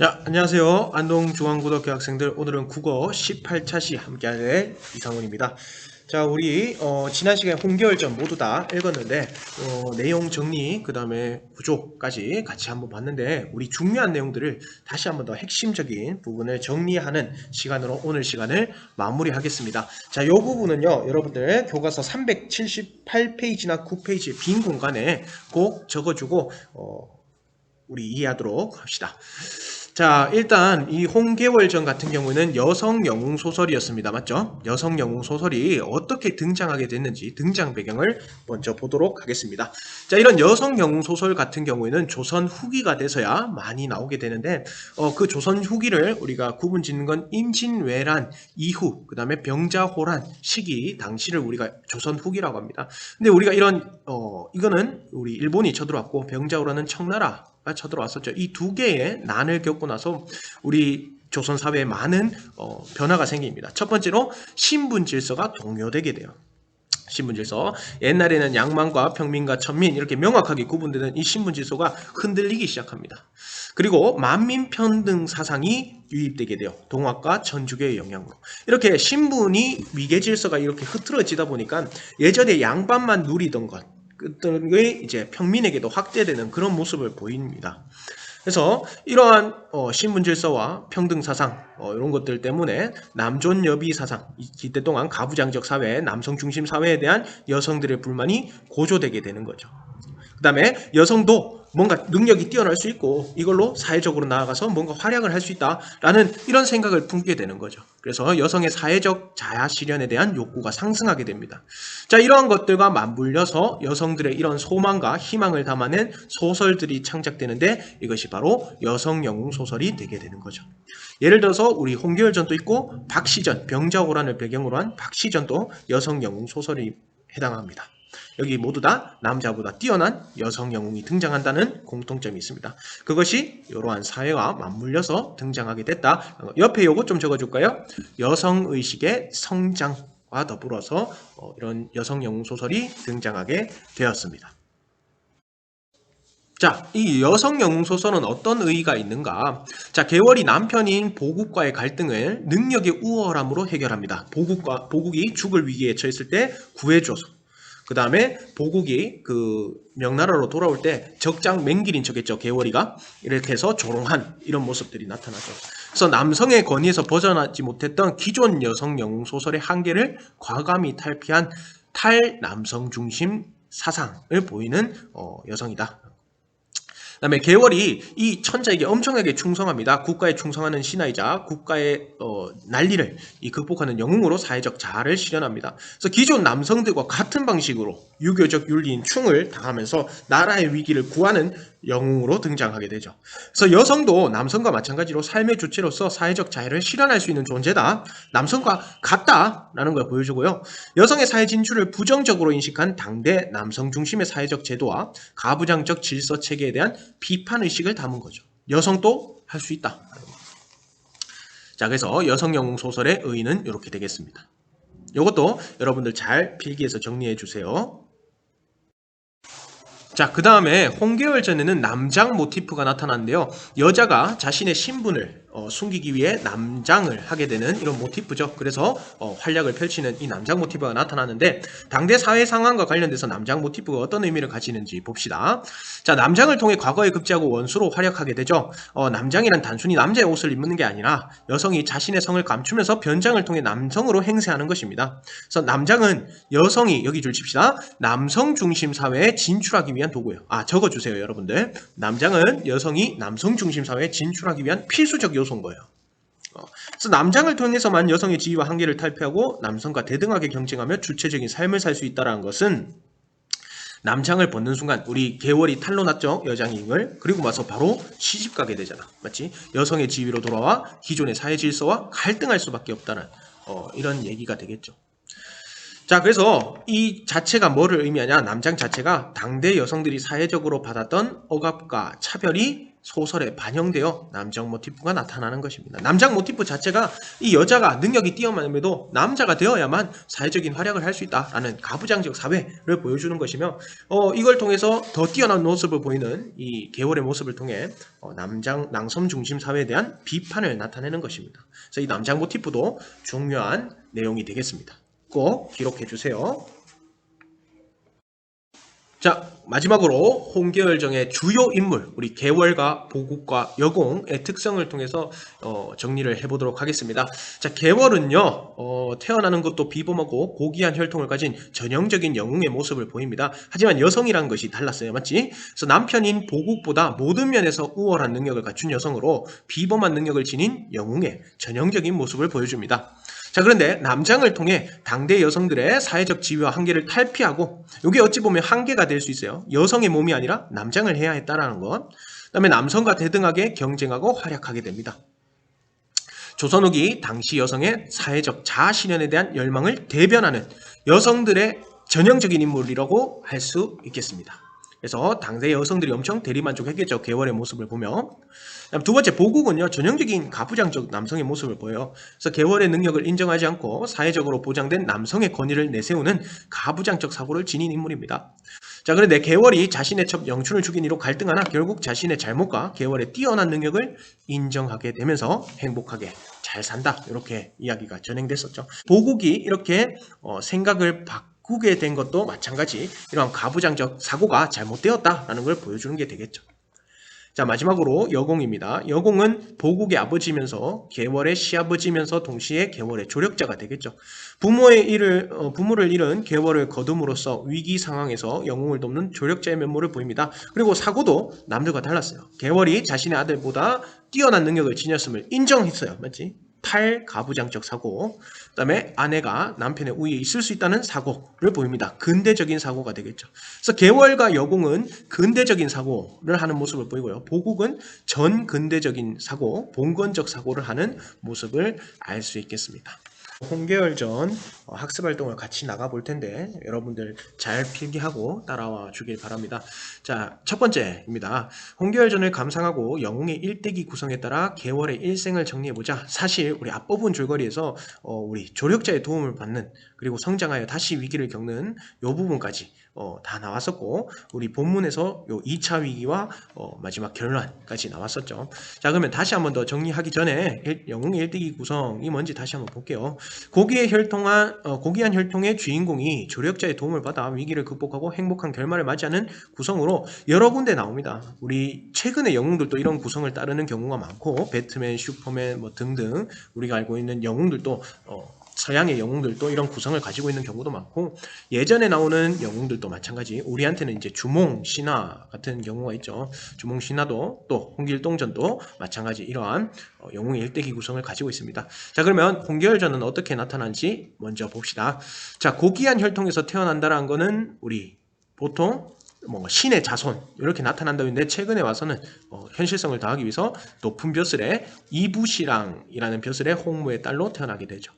자, 안녕하세요. 안동중앙고등학교 학생들. 오늘은 국어 18차 시 함께할 이상훈입니다. 자, 우리 어, 지난 시간에 홍계월전 모두 다 읽었는데 어, 내용 정리, 그 다음에 구조까지 같이 한번 봤는데 우리 중요한 내용들을 다시 한번 더 핵심적인 부분을 정리하는 시간으로 오늘 시간을 마무리하겠습니다. 자, 이 부분은요, 여러분들 교과서 378페이지나 9페이지 빈 공간에 꼭 적어주고 어, 우리 이해하도록 합시다. 자, 일단 이 홍계월 전 같은 경우는 여성 영웅 소설이었습니다. 맞죠? 여성 영웅 소설이 어떻게 등장하게 됐는지 등장 배경을 먼저 보도록 하겠습니다. 자, 이런 여성 영웅 소설 같은 경우에는 조선 후기가 돼서야 많이 나오게 되는데 어, 그 조선 후기를 우리가 구분 짓는 건 임진왜란 이후, 그다음에 병자호란 시기 당시를 우리가 조선 후기라고 합니다. 근데 우리가 이런 어, 이거는 우리 일본이 쳐들어왔고 병자호란은 청나라 가 쳐들어왔었죠. 이 두 개의 난을 겪고 나서 우리 조선 사회에 많은 어, 변화가 생깁니다. 첫 번째로 신분 질서가 동요되게 돼요. 신분 질서. 옛날에는 양만과 평민과 천민 이렇게 명확하게 구분되는 이 신분 질서가 흔들리기 시작합니다. 그리고 만민 편등 사상이 유입되게 돼요. 동학과 천주교의 영향으로. 이렇게 신분이 위계 질서가 이렇게 흐트러지다 보니까 예전에 양반만 누리던 것 것들이 이제 평민에게도 확대되는 그런 모습을 보입니다. 그래서 이러한 어, 신분 질서와 평등 사상 어, 이런 것들 때문에 남존 여비 사상 이때 동안 가부장적 사회, 남성 중심 사회에 대한 여성들의 불만이 고조되게 되는 거죠. 그 다음에 여성도 뭔가 능력이 뛰어날 수 있고 이걸로 사회적으로 나아가서 뭔가 활약을 할 수 있다라는 이런 생각을 품게 되는 거죠. 그래서 여성의 사회적 자아 실현에 대한 욕구가 상승하게 됩니다. 자, 이러한 것들과 맞물려서 여성들의 이런 소망과 희망을 담아낸 소설들이 창작되는데 이것이 바로 여성 영웅 소설이 되게 되는 거죠. 예를 들어서 우리 홍계열전도 있고 박시전, 병자호란을 배경으로 한 박시전도 여성 영웅 소설이 해당합니다. 여기 모두 다 남자보다 뛰어난 여성 영웅이 등장한다는 공통점이 있습니다. 그것이 이러한 사회와 맞물려서 등장하게 됐다. 옆에 요거 좀 적어줄까요? 여성 의식의 성장과 더불어서 어, 이런 여성 영웅 소설이 등장하게 되었습니다. 자, 이 여성 영웅 소설은 어떤 의의가 있는가? 자, 계월이 남편인 보국과의 갈등을 능력의 우월함으로 해결합니다. 보국과 보국이 죽을 위기에 처했을 때 구해줘서 그 다음에 보국이 그 명나라로 돌아올 때 적장 맹길인 척했죠 개월이가 이렇게 해서 조롱한 이런 모습들이 나타나죠. 그래서 남성의 권위에서 벗어나지 못했던 기존 여성 영웅 소설의 한계를 과감히 탈피한 탈남성 중심 사상을 보이는 어, 여성이다. 그다음에 개월이 이 천자에게 엄청나게 충성합니다. 국가에 충성하는 신하이자 국가의 어, 난리를 이 극복하는 영웅으로 사회적 자아를 실현합니다. 그래서 기존 남성들과 같은 방식으로 유교적 윤리인 충을 당하면서 나라의 위기를 구하는 영웅으로 등장하게 되죠. 그래서 여성도 남성과 마찬가지로 삶의 주체로서 사회적 자유를 실현할 수 있는 존재다. 남성과 같다라는 걸 보여주고요. 여성의 사회 진출을 부정적으로 인식한 당대 남성 중심의 사회적 제도와 가부장적 질서 체계에 대한 비판 의식을 담은 거죠. 여성도 할 수 있다. 자, 그래서 여성 영웅 소설의 의의는 이렇게 되겠습니다. 이것도 여러분들 잘 필기해서 정리해 주세요. 자, 그 다음에 홍계월전에는 남장 모티프가 나타나는데요. 여자가 자신의 신분을 어, 숨기기 위해 남장을 하게 되는 이런 모티프죠. 그래서 어, 활약을 펼치는 이 남장 모티프가 나타나는데 당대 사회 상황과 관련돼서 남장 모티프가 어떤 의미를 가지는지 봅시다. 자, 남장을 통해 과거에 급제하고 원수로 활약하게 되죠. 어, 남장이란 단순히 남자의 옷을 입는 게 아니라 여성이 자신의 성을 감추면서 변장을 통해 남성으로 행세하는 것입니다. 그래서 남장은 여성이 여기 줄 칩시다. 남성 중심 사회에 진출하기 위한 도구예요. 아, 적어 주세요, 여러분들. 남장은 여성이 남성 중심 사회에 진출하기 위한 필수적 요소인 거예요. 어, 그래서 남장을 통해서만 여성의 지위와 한계를 탈피하고 남성과 대등하게 경쟁하며 주체적인 삶을 살 수 있다는 것은 남장을 벗는 순간 우리 개월이 탈로 났죠 여장임을. 그리고 와서 바로 시집 가게 되잖아. 맞지? 여성의 지위로 돌아와 기존의 사회 질서와 갈등할 수밖에 없다는 어, 이런 얘기가 되겠죠 자 그래서 이 자체가 뭐를 의미하냐 남장 자체가 당대 여성들이 사회적으로 받았던 억압과 차별이 소설에 반영되어 남장 모티프가 나타나는 것입니다. 남장 모티프 자체가 이 여자가 능력이 뛰어남에도 남자가 되어야만 사회적인 활약을 할 수 있다라는 가부장적 사회를 보여주는 것이며 어, 이걸 통해서 더 뛰어난 모습을 보이는 이 계월의 모습을 통해 어, 남장 낭섬 중심 사회에 대한 비판을 나타내는 것입니다. 그래서 이 남장 모티프도 중요한 내용이 되겠습니다. 꼭 기록해 주세요. 자, 마지막으로 홍계열정의 주요 인물, 우리 개월과 보국과 여공의 특성을 통해서 어, 정리를 해보도록 하겠습니다. 자, 개월은요, 어, 태어나는 것도 비범하고 고귀한 혈통을 가진 전형적인 영웅의 모습을 보입니다. 하지만 여성이란 것이 달랐어요. 맞지? 그래서 남편인 보국보다 모든 면에서 우월한 능력을 갖춘 여성으로 비범한 능력을 지닌 영웅의 전형적인 모습을 보여줍니다. 자, 그런데 남장을 통해 당대 여성들의 사회적 지위와 한계를 탈피하고, 이게 어찌 보면 한계가 될 수 있어요. 여성의 몸이 아니라 남장을 해야 했다라는 것. 그 다음에 남성과 대등하게 경쟁하고 활약하게 됩니다. 조선 후기 당시 여성의 사회적 자아 실현에 대한 열망을 대변하는 여성들의 전형적인 인물이라고 할 수 있겠습니다. 그래서 당대 여성들이 엄청 대리만족했겠죠. 개월의 모습을 보며. 두 번째 보국은요. 전형적인 가부장적 남성의 모습을 보여요. 그래서 개월의 능력을 인정하지 않고 사회적으로 보장된 남성의 권위를 내세우는 가부장적 사고를 지닌 인물입니다. 자, 그런데 개월이 자신의 첫 영춘을 죽인 이로 갈등하나 결국 자신의 잘못과 개월의 뛰어난 능력을 인정하게 되면서 행복하게 잘 산다. 이렇게 이야기가 전행됐었죠. 보국이 이렇게 어, 생각을 바 꾸게 된 것도 마찬가지 이러한 가부장적 사고가 잘못되었다라는 걸 보여주는 게 되겠죠. 자 마지막으로 여공입니다. 여공은 보국의 아버지면서 계월의 시아버지면서 동시에 계월의 조력자가 되겠죠. 부모의 일을 어, 부모를 잃은 계월을 거둠으로써 위기 상황에서 영웅을 돕는 조력자의 면모를 보입니다. 그리고 사고도 남들과 달랐어요. 계월이 자신의 아들보다 뛰어난 능력을 지녔음을 인정했어요. 맞지? 탈가부장적 사고, 그 다음에 아내가 남편의 우위에 있을 수 있다는 사고를 보입니다. 근대적인 사고가 되겠죠. 그래서 개월과 여공은 근대적인 사고를 하는 모습을 보이고요. 보국은 전 근대적인 사고, 봉건적 사고를 하는 모습을 알 수 있겠습니다. 홍계열전 어, 학습 활동을 같이 나가 볼 텐데 여러분들 잘 필기하고 따라와 주길 바랍니다. 자, 첫 번째입니다. 홍계열 전을 감상하고 영웅의 일대기 구성에 따라 개월의 일생을 정리해 보자. 사실 우리 앞부분 줄거리에서 어, 우리 조력자의 도움을 받는 그리고 성장하여 다시 위기를 겪는 요 부분까지 어, 다 나왔었고 우리 본문에서 요 2차 위기와 어, 마지막 결론까지 나왔었죠. 자 그러면 다시 한번 더 정리하기 전에 일- 영웅의 일대기 구성이 뭔지 다시 한번 볼게요. 고기의 혈통한 어, 고귀한 혈통의 주인공이 조력자의 도움을 받아 위기를 극복하고 행복한 결말을 맞이하는 구성으로 여러 군데 나옵니다. 우리 최근의 영웅들도 이런 구성을 따르는 경우가 많고 배트맨, 슈퍼맨 뭐 등등 우리가 알고 있는 영웅들도 어, 서양의 영웅들도 이런 구성을 가지고 있는 경우도 많고 예전에 나오는 영웅들도 마찬가지. 우리한테는 이제 주몽 신화 같은 경우가 있죠. 주몽 신화도 또 홍길동전도 마찬가지 이러한 어, 영웅의 일대기 구성을 가지고 있습니다. 자 그러면 홍계열전은 어떻게 나타난지 먼저 봅시다. 자 고귀한 혈통에서 태어난다라는 거는 우리 보통 뭐 신의 자손 이렇게 나타난다고 했는데 최근에 와서는 어, 현실성을 더하기 위해서 높은 벼슬의 이부시랑이라는 벼슬의 홍무의 딸로 태어나게 되죠.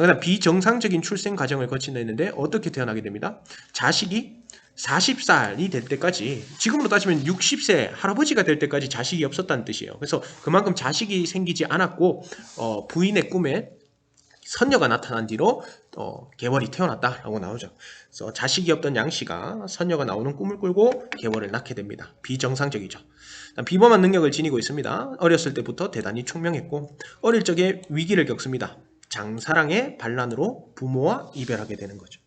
그다음 비정상적인 출생 과정을 거친다 했는데 어떻게 태어나게 됩니다. 자식이 40살이 될 때까지 지금으로 따지면 60세 할아버지가 될 때까지 자식이 없었다는 뜻이에요. 그래서 그만큼 자식이 생기지 않았고 어, 부인의 꿈에 선녀가 나타난 뒤로 어, 개월이 태어났다라고 나오죠. 그래서 자식이 없던 양 씨가 선녀가 나오는 꿈을 꾸고 개월을 낳게 됩니다. 비정상적이죠. 비범한 능력을 지니고 있습니다. 어렸을 때부터 대단히 총명했고 어릴 적에 위기를 겪습니다. 장사랑의 반란으로 부모와 이별하게 되는 거죠.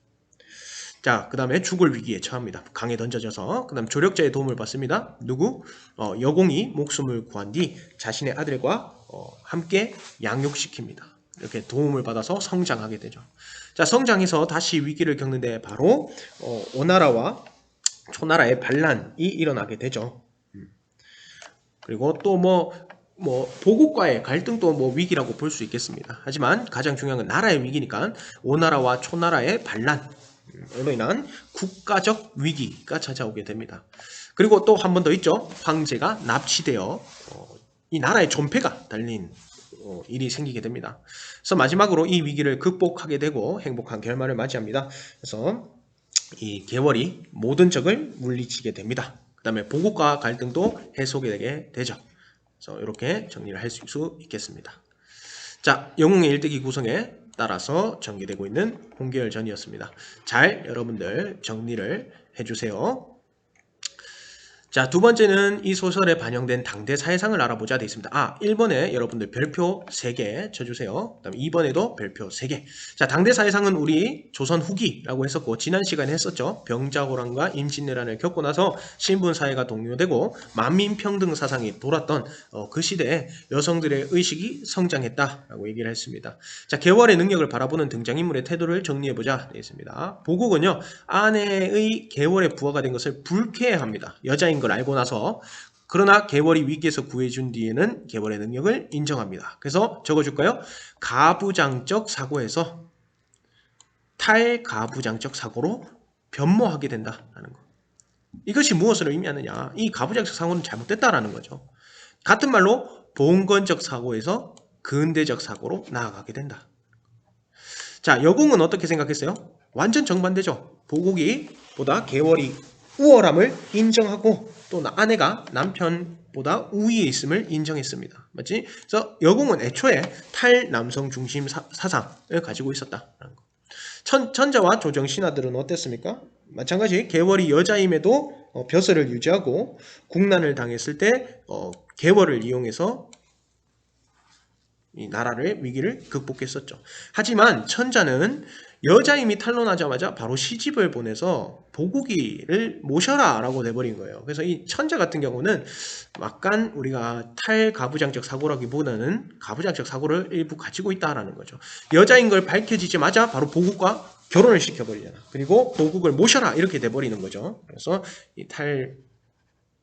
자, 그 다음에 죽을 위기에 처합니다. 강에 던져져서. 그 다음 조력자의 도움을 받습니다. 누구? 어, 여공이 목숨을 구한 뒤 자신의 아들과 어, 함께 양육시킵니다. 이렇게 도움을 받아서 성장하게 되죠. 자, 성장해서 다시 위기를 겪는데 바로 어, 오나라와 초나라의 반란이 일어나게 되죠. 음. 그리고 또 뭐 뭐 보국과의 갈등도 뭐 위기라고 볼 수 있겠습니다. 하지만 가장 중요한 건 나라의 위기니까 오나라와 초나라의 반란 으로 인한 국가적 위기가 찾아오게 됩니다. 그리고 또 한 번 더 있죠. 황제가 납치되어 어, 이 나라의 존폐가 달린 어, 일이 생기게 됩니다. 그래서 마지막으로 이 위기를 극복하게 되고 행복한 결말을 맞이합니다. 그래서 이 개월이 모든 적을 물리치게 됩니다. 그 다음에 보국과 갈등도 해소되게 되죠. 그래서 이렇게 정리를 할 수 있겠습니다. 자, 영웅의 일대기 구성에 따라서 전개되고 있는 홍계열전이었습니다. 잘 여러분들 정리를 해주세요. 자, 두 번째는 이 소설에 반영된 당대 사회상을 알아보자 되어 있습니다. 아, 1번에 여러분들 별표 3개 쳐주세요. 그 다음에 2번에도 별표 3개. 자, 당대 사회상은 우리 조선 후기라고 했었고, 지난 시간에 했었죠. 병자호란과 임진왜란을 겪고 나서 신분 사회가 동요되고, 만민 평등 사상이 돌았던 어, 그 시대에 여성들의 의식이 성장했다라고 얘기를 했습니다. 자, 개월의 능력을 바라보는 등장인물의 태도를 정리해보자 되어 있습니다. 보국은요, 아내의 개월의 부하가 된 것을 불쾌해합니다. 여자인 걸 알고 나서 그러나 개월이 위기에서 구해준 뒤에는 개월의 능력을 인정합니다. 그래서 적어줄까요? 가부장적 사고에서 탈가부장적 사고로 변모하게 된다라는 거. 이것이 무엇을 의미하느냐? 이 가부장적 사고는 잘못됐다라는 거죠. 같은 말로 봉건적 사고에서 근대적 사고로 나아가게 된다. 자, 여공은 어떻게 생각했어요? 완전 정반대죠. 보국이 보다 개월이 우월함을 인정하고 또 아내가 남편보다 우위에 있음을 인정했습니다. 맞지? 그래서 여공은 애초에 탈남성 중심 사, 상을 가지고 있었다라는 거. 천, 천자와 조정 신하들은 어땠습니까? 마찬가지 개월이 여자임에도 어, 벼슬을 유지하고 국난을 당했을 때 어, 개월을 이용해서 이 나라를 위기를 극복했었죠. 하지만 천자는 여자임이 탄론하자마자 바로 시집을 보내서 보국이를 모셔라 라고 돼버린 거예요. 그래서 이 천자 같은 경우는 약간 우리가 탈가부장적 사고라기보다는 가부장적 사고를 일부 가지고 있다라는 거죠. 여자인 걸 밝혀지자마자 바로 보국과 결혼을 시켜버리잖아. 그리고 보국을 모셔라 이렇게 돼버리는 거죠. 그래서 이 탈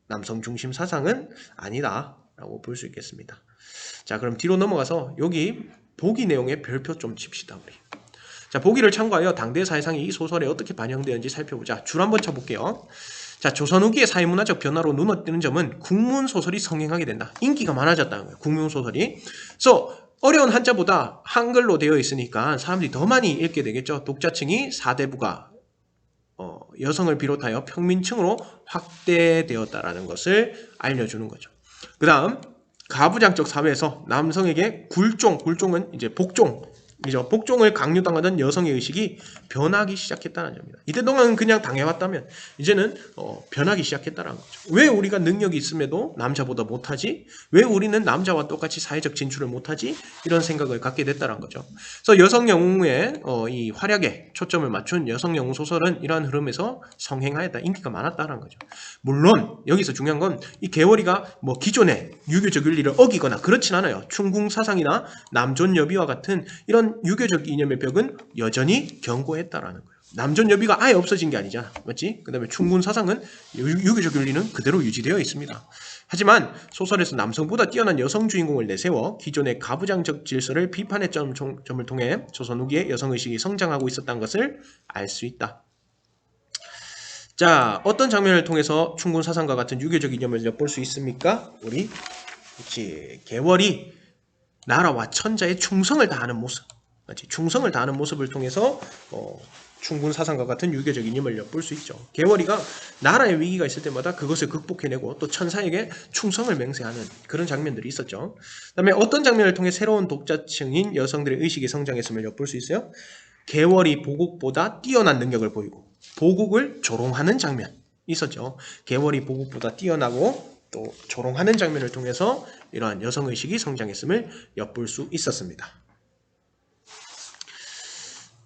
남성 중심 사상은 아니다 라고 볼 수 있겠습니다. 자, 그럼 뒤로 넘어가서 여기 보기 내용의 별표 좀 칩시다 우리. 자, 보기를 참고하여 당대 사회상이 이 소설에 어떻게 반영되는지 살펴보자. 줄 한번 쳐볼게요. 자, 조선 후기의 사회문화적 변화로 눈에 띄는 점은 국문 소설이 성행하게 된다. 인기가 많아졌다는 거예요. 국문 소설이. 그래서 어려운 한자보다 한글로 되어 있으니까 사람들이 더 많이 읽게 되겠죠. 독자층이 4대부가 어, 여성을 비롯하여 평민층으로 확대되었다라는 것을 알려주는 거죠. 그 다음 가부장적 사회에서 남성에게 굴종, 굴종은 이제 복종, 이죠. 복종을 강요당하던 여성의 의식이 변하기 시작했다는 점입니다. 이때 동안 그냥 당해왔다면 이제는 어, 변하기 시작했다는 거죠. 왜 우리가 능력이 있음에도 남자보다 못하지? 왜 우리는 남자와 똑같이 사회적 진출을 못하지? 이런 생각을 갖게 됐다는 거죠. 그래서 여성 영웅의 어, 이 활약에 초점을 맞춘 여성 영웅 소설은 이러한 흐름에서 성행하였다, 인기가 많았다는 거죠. 물론 여기서 중요한 건 이 개월이가 뭐 기존의 유교적 윤리를 어기거나 그렇진 않아요. 충궁 사상이나 남존 여비와 같은 이런 유교적 이념의 벽은 여전히 견고했다라는 거예요. 남존 여비가 아예 없어진 게 아니잖아. 맞지? 그 다음에 충군 사상은 유교적 윤리는 그대로 유지되어 있습니다. 하지만 소설에서 남성보다 뛰어난 여성 주인공을 내세워 기존의 가부장적 질서를 비판했던 점을 통해 조선 후기의 여성의식이 성장하고 있었다는 것을 알 수 있다. 자, 어떤 장면을 통해서 충군 사상과 같은 유교적 이념을 엿볼 수 있습니까? 우리 그렇지 개월이 나라와 천자의 충성을 다하는 모습. 충성을 다하는 모습을 통해서 어, 충군 사상과 같은 유교적 이념을 엿볼 수 있죠. 개월이가 나라의 위기가 있을 때마다 그것을 극복해내고 또 천사에게 충성을 맹세하는 그런 장면들이 있었죠. 그 다음에 어떤 장면을 통해 새로운 독자층인 여성들의 의식이 성장했음을 엿볼 수 있어요. 개월이 보국보다 뛰어난 능력을 보이고 보국을 조롱하는 장면 있었죠. 개월이 보국보다 뛰어나고 또 조롱하는 장면을 통해서 이러한 여성의식이 성장했음을 엿볼 수 있었습니다.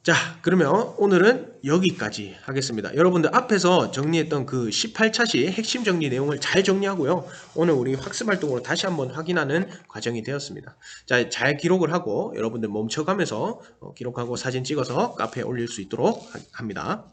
자, 그러면 오늘은 여기까지 하겠습니다. 여러분들 앞에서 정리했던 그 18차시 핵심 정리 내용을 잘 정리하고요. 오늘 우리 학습 활동으로 다시 한번 확인하는 과정이 되었습니다. 자, 잘 기록을 하고 여러분들 멈춰가면서 어, 기록하고 사진 찍어서 카페에 올릴 수 있도록 합니다.